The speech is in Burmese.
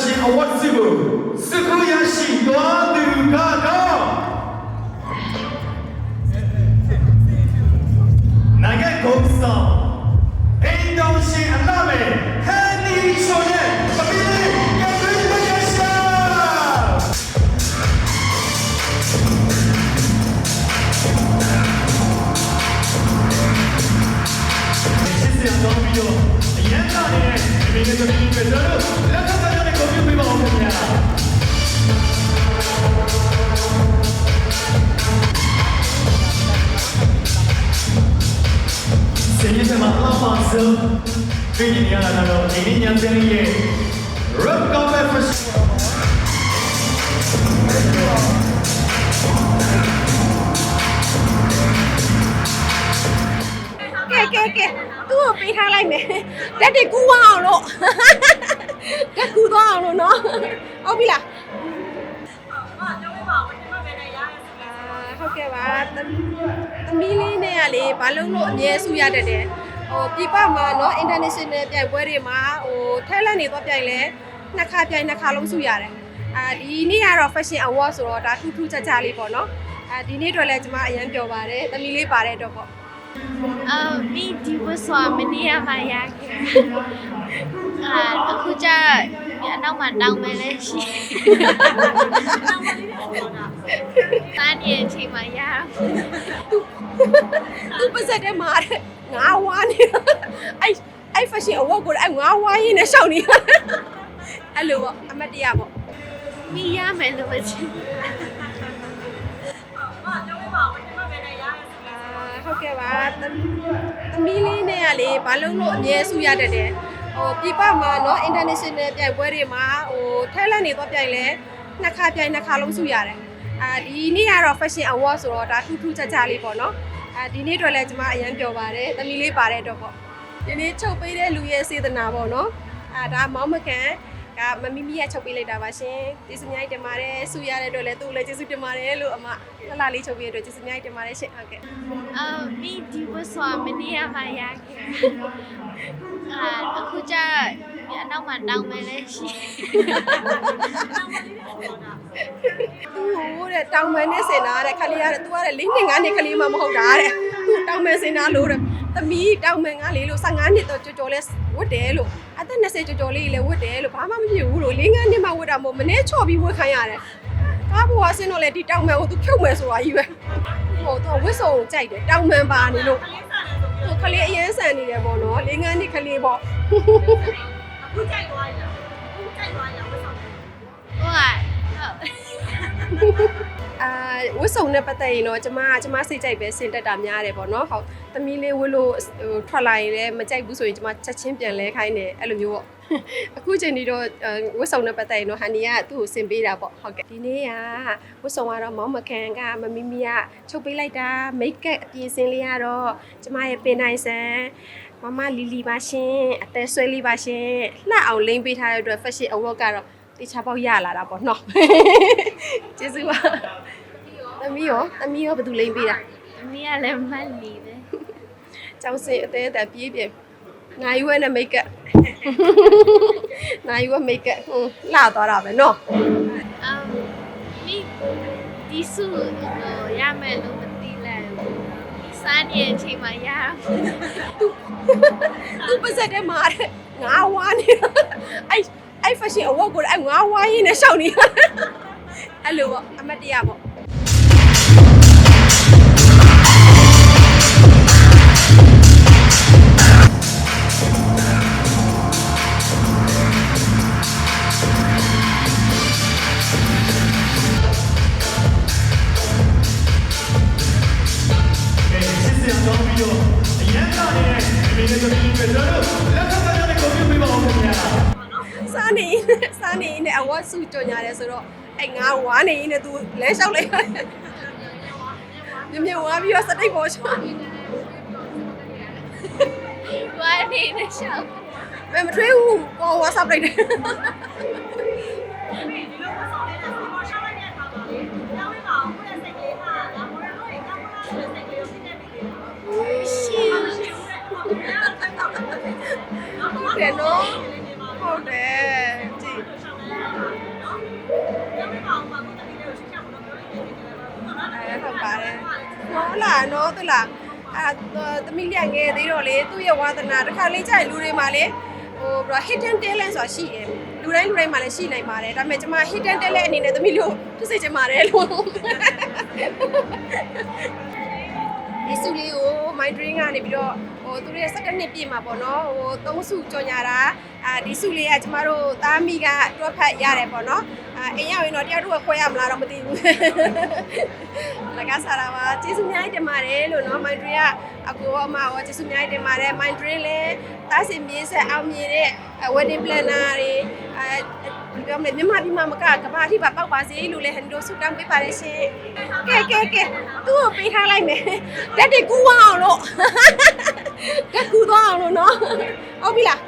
Fashion Award ဆုကိုစကူရရှိသွားသူကတော့နိုင် စစ်စစ်တော်ပြီးတော့အရန်လာနေတဲ့ဒီနေ့သမီးတွေကျွန်တော်တို့လက်ထပ်တဲ့ကိုပြုပေးပါဦးခင်ဗျာစင်ရမှာအလားပါဆုံးပြည်နေရတာတော့ဒီနေ့ညစင်းရဲ့ ကဲကဲကဲသူ့ကိုပေးထားလိုက်မယ်တက်တွေကူအောင်လို့တက်ကူသွားအောင်လို့နော်ဟုတ်ပြီလားအာဟုတ်ကဲ့ပါသမီးလေးနဲ့ကလေဘာလို့လို့အမြဲဆူရတတ်တယ်ဟိုပြပမှာเนาะ international ပြိုင်ပွဲတွေမှာဟို Thailand နေတော့ပြိုင်လဲနှစ်ခါပြိုင်နှစ်ခါလုံးဆူရတယ်အာဒီနေ့ကတော့ fashion award ဆိုတော့ဒါထူးထူးခြားခြားလေးပေါ့နော်အာဒီနေ့အတွက်လည်းကျွန်မအရန်ပျော်ပါတယ်သမီးလေးပါတဲ့အတွက်ပေါ့ အော်မိဒီဝဆွာမနေ့ကမှရခဲ့အာအခုကျအနောက်မှာတောင်းမယ်လဲရှိတာနေအချိန်မှာရသူပါစက်ထဲမှာတဲ့ငါဝါနေအဲ့အဲ့ fashion award ကိုအဲ့ငါဝါရင်းနဲ့ရှောက်နေတာအဲ့လိုပေါ့အမတ်တရပေါ့မိရမယ်လို့မချင်အာဟုတ်ကဲ့ပါ သမီးလေးနဲ့ကလေဘာလို့လို့အမြဲဆူရတတ်တယ်ဟိုပြပမှာเนาะ international ပြိုင်ပွဲတွေမှာဟို Thailand နေတော့ပြိုင်လဲနှစ်ခါပြိုင်နှစ်ခါလုံးဆူရတယ်အာဒီနေ့ကတော့ fashion award ဆိုတော့ဒါထူးထူးခြားခြားလေးပေါ့နော်အာဒီနေ့အတွက်လည်းကျွန်မအရန်ပျော်ပါတယ်သမီးလေးပါတဲ့အတွက်ပေါ့ဒီနေ့ချုပ်ပေးတဲ့လူရဲ့စေတနာပေါ့နော်အာဒါမောင်မကန် ကမမီမီကချုပ်ပေးလိုက်တာပါရှင်ကျေးဇူးများတင်ပါတယ်ဆူရတဲ့အတွက်လည်းသူ့ကိုလည်းကျေးဇူးတင်ပါတယ်လို့အမလှလှလေးချုပ်ပေးတဲ့အတွက်ကျေးဇူးများတင်ပါတယ်ရှင်ဟုတ်ကဲ့အော်မိဒီဝဆွာမနေ့ကမှရခဲ့အာအခုကျအနောက်မှာတောင်းမယ်လဲရှိသူ့ဟိုတဲ့တောင်ပန်နဲ့စင်တာတဲ့ခလေးရတဲ့ तू ကတဲ့၄နှစ်၅နှစ်ခလေးမှမဟုတ်တာတဲ့သူတောင်ပန်စင်တာလို့တဲ့ သမီးတောင်ပန်ကလေးလို့15နှစ်တော့ကြော်ကြော်လဲဝတ်တယ်လို့အသက်20ကြော်ကြော်လေးလည်းဝတ်တယ်လို့ဘာမှမဖြစ်ဘူးလို့၄၅နှစ်မှဝတ်တာမဟုတ်မနေ့ချော့ပြီးဝတ်ခိုင်းရတယ်ကားဘွားစင်တော့လေဒီတောင်ပန်ကို तू ဖြုတ်မယ်ဆိုတာကြီးပဲဟိုတော့ဝတ်စုံကိုကြိုက်တယ်တောင်ပန်ပါနေလို့သူခလေးအရင်ဆန်နေတယ်ပေါ့နော်၄၅နှစ်ခလေးပေါ့ဟုတ်ကဲ့ဟုတ် အာဝတ်စုံနဲ့ပတ်သက်ရင်တော့ကျမကကျမစိတ်ကြိုက်ပဲစင်တက်တာများတယ်ပေါ့နော်ဟုတ်သမီးလေးဝတ်လို့ဟိုထွက်လာရင်လည်းမကြိုက်ဘူးဆိုရင်ကျမချက်ချင်းပြန်လဲခိုင်းတယ်အဲ့လိုမျိုးပေါ့အခုချိန်ဒီတော့အာဝတ်စုံနဲ့ပတ်သက်ရင်တော့ဟန်နီကသူ့ကိုစင်ပေးတာပေါ့ဟုတ်ကဲ့ဒီနေ့ကဝတ်စုံကတော့မောင်မကန်ကမမီမီကချုပ်ပေးလိုက်တာမိတ်ကပ်အပြင်စင်လေးကတော့ကျမရဲ့ပင်နိုင်ဆန်မမလီလီပါရှင်အသက်ဆွဲလေးပါရှင်လှအောင်လိမ့်ပေးထားတဲ့အတွက် fashion award ကတော့ တေချာပေါက်ရလာတာပေါ့နော်ကျေးဇူးပါသမီးရောသမီးရောဘယ်သူလိမ့်ပေးတာမင်းကလည်းမတ်လီပဲကျောင်းစင်အသေးအသက်ပြေးပြေးနိုင်ရွယ်နဲ့မိတ်ကပ်နိုင်ရွယ်မိတ်ကပ်ဟွန်းလှသွားတာပဲနော်အော်မိဒီစုဟိုရမယ်လို့မသိလိုက်ဘူးစားနေအချိန်မှာရသူပါစက်ထဲမှာတဲ့ငါဝါနေတာအဲ့ အဲ့ fashion award ကိုအဲ့ငါဝါရင်းနဲ့ရှောက်နေတာအဲ့လိုပေါ့အမတ်တရပေါ့ကဲစစ်စစ်တော်ပြီးတော့အရန်လာနေတဲ့ဒီနေ့သမီးတွေကျွန်တော်တို့လက်ထပ်တဲ့ကိုပြုပေးပါဦးခင်ဗျာ စားနေစားနေနဲ့ award စုကြော်ညာတယ်ဆိုတော့အဲ့ငါဝါနေနေသူလဲလျှောက်လိုက်မြမြဝါပြီးတော့စတိတ်ပေါ်ချောတွားနေတဲ့ရှောက်ဘယ်မထွေးဘူးပေါ် WhatsApp လိုက်တယ်ရှိဟုတ်တယ်နော်ဟုတ်တယ် ဟုတ်လားနော်သူလားအာသမီးလေးငယ်သေးတော့လေသူ့ရဲ့ဝါသနာတစ်ခါလေးကြာရင်လူတွေမှာလေဟိုဘရ hidden talent ဆိုတာရှိတယ်လူတိုင်းလူတိုင်းမှာလည်းရှိနိုင်ပါတယ်ဒါပေမဲ့ကျွန်မ hidden talent အနေနဲ့သမီးလေးကိုသူစိတ်ချင်ပါတယ်လို့ဒီစုလေးကို my dream ကနေပြီးတော့ဟို သူတို့ရဲ့17နှစ်ပြည့်မှာပေါ့နော်ဟိုသုံးစုကြော်ညာတာအာဒီစုလေးကကျမတို့သားမိကတွက်ဖက်ရတယ်ပေါ့နော်အာအိမ်ရောက်ရင်တော့တရားတို့ကခွဲရမလားတော့မသိဘူးလကစားတာပါကျေးဇူးအများကြီးတင်ပါတယ်လို့နော် my dream ကအကိုအမရောကျေးဇူးအများကြီးတင်ပါတယ် my dream လည်းတားစင်မြေးဆက်အောင်မြင်တဲ့ wedding planner တွေအဲပြောမယ်မြန်မာပြည်မှာမကကမ္ဘာအထိပါပောက်ပါစေလို့လည်းဟန်တို့ဆုတောင်းပေးပါတယ်ရှင်ကဲကဲကဲသူ့ကိုပေးထားလိုက်မယ်တက်တကူအောင်လို့တ က်ကူသွားအောင်လို့နော်ဟုတ်ပြီလား